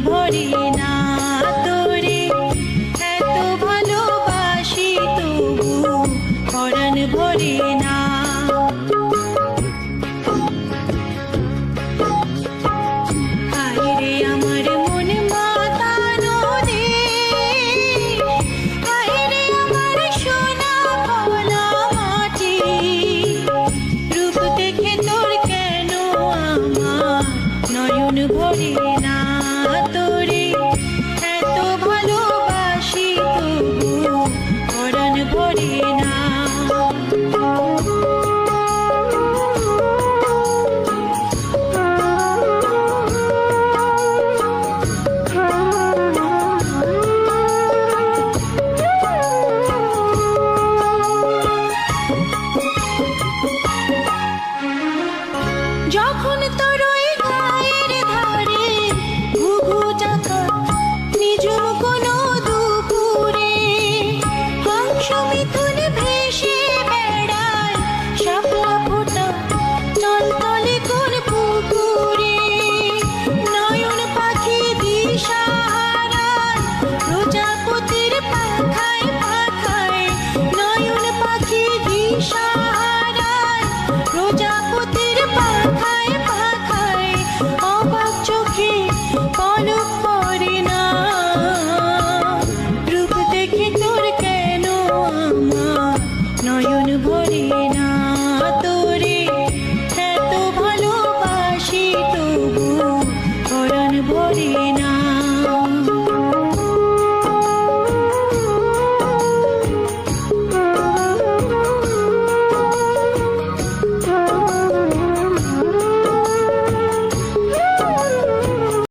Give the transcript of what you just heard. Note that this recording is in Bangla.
ভরি না? যখন তরই গায়ের ধারে ঘুঘু ডাকা নিজম কোনো দুপুরে হাংস মিথুন ভেসে বেড়ায়, শাপলা ফোটা টলটলে কোন পুকুরে। নয়ন পাখি দিশাহারায় প্রজাপতির পাখায় পাখায় নয়ন পাখি দিশাহারায়